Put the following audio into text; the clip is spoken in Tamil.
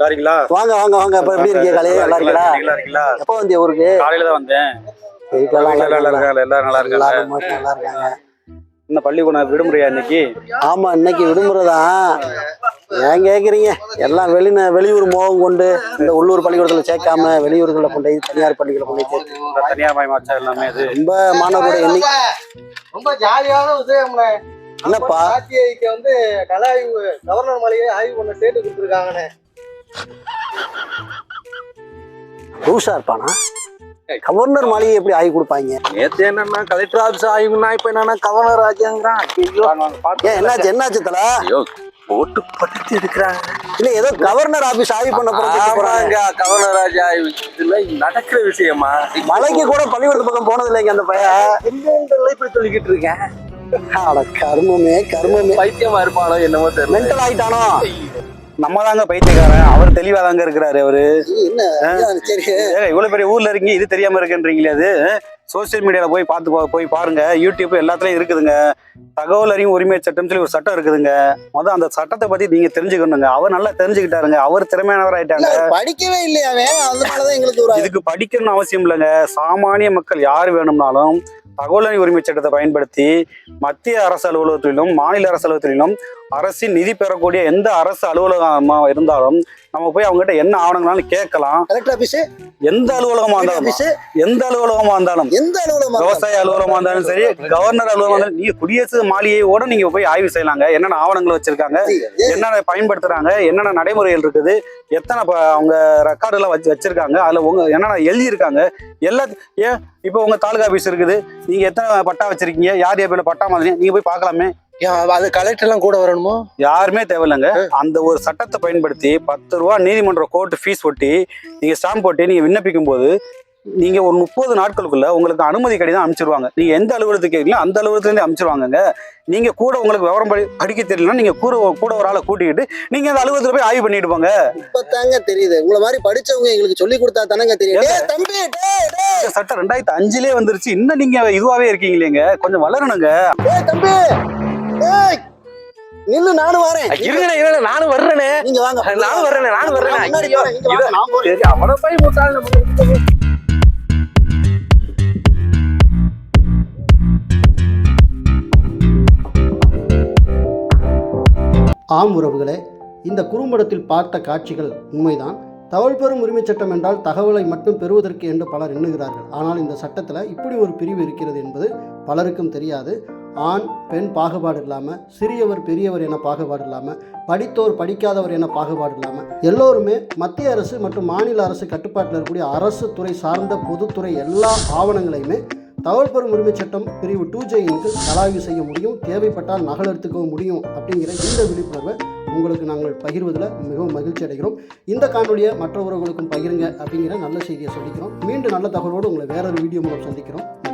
சரிங்களா வாங்க வாங்க வாங்க. அப்புறம் எப்படி இருக்கீங்க காலையில? நல்லா இருக்கீங்களா? நல்லா இருக்கீங்களா? எப்போ வந்தீங்க ஊருக்கு? காலையில தான் வந்தேன். எல்லாரும் நல்லா இருக்காங்க இந்த பள்ளிக்கூடம் விடுமுறையா இன்னைக்கு? ஆமா இன்னைக்கு விடுமுறை தான் ஏன் கேக்குறீங்க? எல்லாம் வெளிந வெளியூர் மோகம் கொண்டு இந்த உள்ளூர் பள்ளிக்கூடத்துல சேர்க்காம வெளியூர்களில் கொண்டு போய் தனியார் பள்ளிகளை கொண்டு போய் சேர்த்து. இந்த தனியார் மயமாச்சா எல்லாமே ரொம்ப மாணவர்களுடைய எண்ணிக்கை ரொம்ப ஜாலியான விஷயம்ண்ணே. என்னப்பா? ஆர்டிஐக்கு வந்து கல ஆய்வு கவர்னர் மாளிகை ஆய்வு பண்ண டேட்டு கொடுத்துருக்காங்கண்ணே ரூஷா இருப்பானா? கவர்னர் மாளிகை எப்படி ஆகி கொடுப்பாங்க? நேத்து என்னன்னா கலெக்டர் ஆபீஸ் ஆய்வுனா இப்ப என்னன்னா கவர்னர் பார்த்து ஏன் என்னாச்சு என்னாச்சு தல? ஐயோ போட்டு படுத்து எடுக்கிறாங்க இல்ல ஏதோ கவர்னர் ஆபீஸ் ஆய்வு பண்ண போறாங்க. கவர்னர் ராஜா ஆய்வு. இதுல நடக்கிற விஷயமா? மலைக்கு கூட பள்ளிக்கூடத்து பக்கம் போனது இல்லைங்க அந்த பையன். இப்படி சொல்லிக்கிட்டு இருக்கேன்? கர்மமே கர்மமே. பைத்தியமா இருப்பானோ என்னமோ தெரியல. மென்டல் ஆயிட்டானோ? நம்ம தாங்க பைத்தியக்காரன். அவர் தெளிவா தாங்க இருக்கிறாரு அவரு. என்ன? இவ்வளவு பெரிய ஊர்ல இருக்கீங்க இது தெரியாம இருக்குன்றீங்களே அது? சோசியல் மீடியால போய் பார்த்து போய் பாருங்க. யூடியூப் எல்லாத்துலயும் இருக்குதுங்க. தகவல் அறியும் உரிமை சட்டம் சொல்லி ஒரு சட்டம் இருக்குதுங்க. முத அந்த சட்டத்தை பத்தி நீங்க தெரிஞ்சுக்கணுங்க. அவர் நல்லா தெரிஞ்சுக்கிட்டாருங்க. அவர் திறமையானவர் ஆயிட்டாங்க. படிக்கவே இல்லையா அவன். அதனாலதான் எங்களுக்கு இதுக்கு படிக்கணும்னு அவசியம் இல்லைங்க. சாமானிய மக்கள் யார் வேணும்னாலும் தகவல் உரிமை சட்டத்தை பயன்படுத்தி மத்திய அரசு அலுவலகத்திலும் மாநில அரசு அலுவலகத்திலும் அரசின் நிதி பெறக்கூடிய எந்த அரசு அலுவலகமா இருந்தாலும் நம்ம போய் அவங்ககிட்ட என்ன ஆவணங்களாலும் கேட்கலாம். கலெக்டர் ஆபீஸ் எந்த அலுவலகமா இருந்தாலும் எந்த அலுவலகமா இருந்தாலும் எந்த அலுவலகம் விவசாய அலுவலகமா இருந்தாலும் சரி கவர்னர் அலுவலகம் இருந்தாலும் நீங்க குடியரசு மாளிகையோட நீங்க போய் ஆய்வு செய்யலாங்க. என்னென்ன ஆவணங்கள் வச்சிருக்காங்க என்னென்ன பயன்படுத்துறாங்க என்னென்ன நடைமுறைகள் இருக்குது எத்தனை அவங்க ரெக்கார்டு எல்லாம் வச்சு வச்சிருக்காங்க அதுல உங்க என்னென்ன எழுதியிருக்காங்க எல்லாத்தையும் ஏன் இப்போ உங்க தாலுகா ஆபீஸ் இருக்குது நீங்க எத்தனை பட்டா வச்சிருக்கீங்க யார் யார் பேர்ல பட்டா மாதிரி நீங்க போய் பார்க்கலாமே. அது கலெக்டர் எல்லாம் கூட வரணுமோ? யாருமே தேவையில்லைங்க. அந்த ஒரு சட்டத்தை பயன்படுத்தி பத்து ரூபா நீதிமன்ற கோர்ட்டு ஃபீஸ் ஒட்டி நீங்க ஸ்டாம்ப் போட்டு நீங்க விண்ணப்பிக்கும் போது நீங்க ஒரு முப்பது நாட்களுக்குள்ள உங்களுக்கு அனுமதி கடிதம் அனுப்பிச்சிருவாங்க. நீங்க எந்த அலுவலகத்துக்கு கேட்கலாம் அந்த அலுவலகத்துல இருந்து அனுப்பிச்சிருவாங்க நீங்க கூட உங்களுக்கு விவரம் படி படிக்க தெரியலன்னா நீங்க கூட கூட ஒரு ஆளை கூட்டிக்கிட்டு நீங்க அந்த அலுவலகத்துல போய் ஆய்வு பண்ணிட்டு போங்க. இப்பதாங்க தெரியுது. உங்களை மாதிரி படிச்சவங்க எங்களுக்கு சொல்லி கொடுத்தா தானங்க தெரியும். டேய் தம்பி டேய் டேய். இந்த சட்டம் ரெண்டாயிரத்தி அஞ்சுலயே வந்துருச்சு. இன்னும் நீங்க இதுவாவே இருக்கீங்களேங்க கொஞ்சம் வளரணுங்க. டேய் தம்பி. நில்லு நானும் வரேன். இருங்க இருங்க நானும் வர்றேனே நீங்க வாங்க. நானும் வர்றேனே நானும் வர்றேனே முன்னாடி ஐயோ, போறேன், இங்க வாங்க, நான் போறேன். சரி அவனை போய் முட்டாள் ஆம் உறவுகளே இந்த குறும்படத்தில் பார்த்த காட்சிகள் உண்மைதான். தகவல் பெறும் உரிமைச் சட்டம் என்றால் தகவலை மட்டும் பெறுவதற்கு என்று பலர் எண்ணுகிறார்கள். ஆனால் இந்த சட்டத்தில் இப்படி ஒரு பிரிவு இருக்கிறது என்பது பலருக்கும் தெரியாது. ஆண் பெண் பாகுபாடு இல்லாமல் சிறியவர் பெரியவர் என பாகுபாடு இல்லாமல் படித்தோர் படிக்காதவர் என பாகுபாடு இல்லாமல் எல்லோருமே மத்திய அரசு மற்றும் மாநில அரசு கட்டுப்பாட்டில் இருக்கக்கூடிய அரசு துறை சார்ந்த பொதுத்துறை எல்லா ஆவணங்களையுமே தகவல் பெறும் உரிமை சட்டம் பிரிவு டூ ஜெயின் கலாய்வு செய்ய முடியும். தேவைப்பட்டால் நகல் எடுத்துக்கவும் முடியும் அப்படிங்கிற இந்த விழிப்புணர்வை உங்களுக்கு நாங்கள் பகிர்வதில் மிகவும் மகிழ்ச்சி அடைகிறோம். இந்த காணொலியை மற்ற உறவுகளுக்கும் பகிருங்க அப்படிங்கிற நல்ல செய்தியை சொல்லிக்கிறோம். மீண்டும் நல்ல தகவலோடு உங்களை வேறொரு வீடியோ மூலம் சந்திக்கிறோம்.